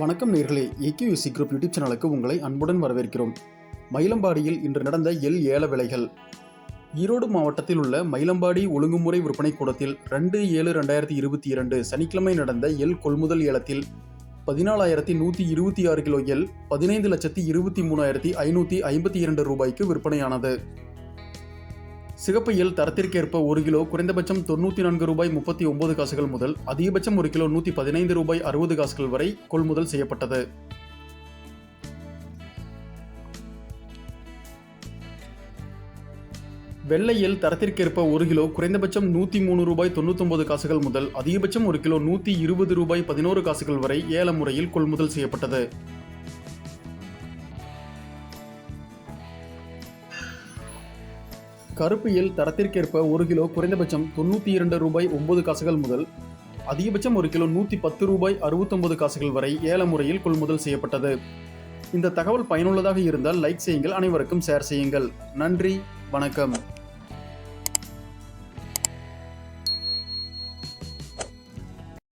வணக்கம் நேர்களே. ஏகேயூசி group YouTube சேனலுக்கு உங்களை அன்புடன் வரவேற்கிறோம். மயிலம்பாடியில் இன்று நடந்த எல் ஏல விலைகள். ஈரோடு மாவட்டத்தில் உள்ள மயிலம்பாடி ஒழுங்குமுறை விற்பனை கூடத்தில் ரெண்டு ஏழு ரெண்டாயிரத்தி இருபத்தி இரண்டு சனிக்கிழமை நடந்த எல் கொள்முதல் ஏலத்தில் பதினாலாயிரத்தி நூற்றி இருபத்தி ஆறு கிலோ எல் பதினைந்து லட்சத்தி இருபத்தி மூணாயிரத்தி ஐநூற்றி ஐம்பத்தி இரண்டு ரூபாய்க்கு விற்பனையானது. சிகப்பையில் தரத்திற்கேற்ப ஒரு கிலோ குறைந்தபட்சம் தொண்ணூற்றி நான்கு ரூபாய் முப்பத்தி ஒன்பது காசுகள் முதல் அதிகபட்சம் ஒரு கிலோ நூற்றி பதினைந்து ரூபாய் அறுபது காசுகள் வரை கொள்முதல் செய்யப்பட்டது. வெள்ளையில் தரத்திற்கேற்ப ஒரு கிலோ குறைந்தபட்சம் நூற்றி மூணு ரூபாய் தொண்ணூத்தொன்பது காசுகள் முதல் அதிகபட்சம் ஒரு கிலோ நூற்றி இருபது ரூபாய் பதினோரு காசுகள் வரை ஏல முறையில் கொள்முதல் செய்யப்பட்டது. கருப்பு எல் தரத்திற்கேற்ப ஒரு கிலோ குறைந்தபட்சம் தொண்ணூற்றி இரண்டு ரூபாய் ஒன்பது காசுகள் முதல் அதிகபட்சம் ஒரு கிலோ நூற்றி பத்து ரூபாய் அறுபத்தொன்பது காசுகள் வரை ஏல முறையில் கொள்முதல் செய்யப்பட்டது. இந்த தகவல் பயனுள்ளதாக இருந்தால் லைக் செய்யுங்கள் அனைவருக்கும் ஷேர் செய்யுங்கள். நன்றி வணக்கம்.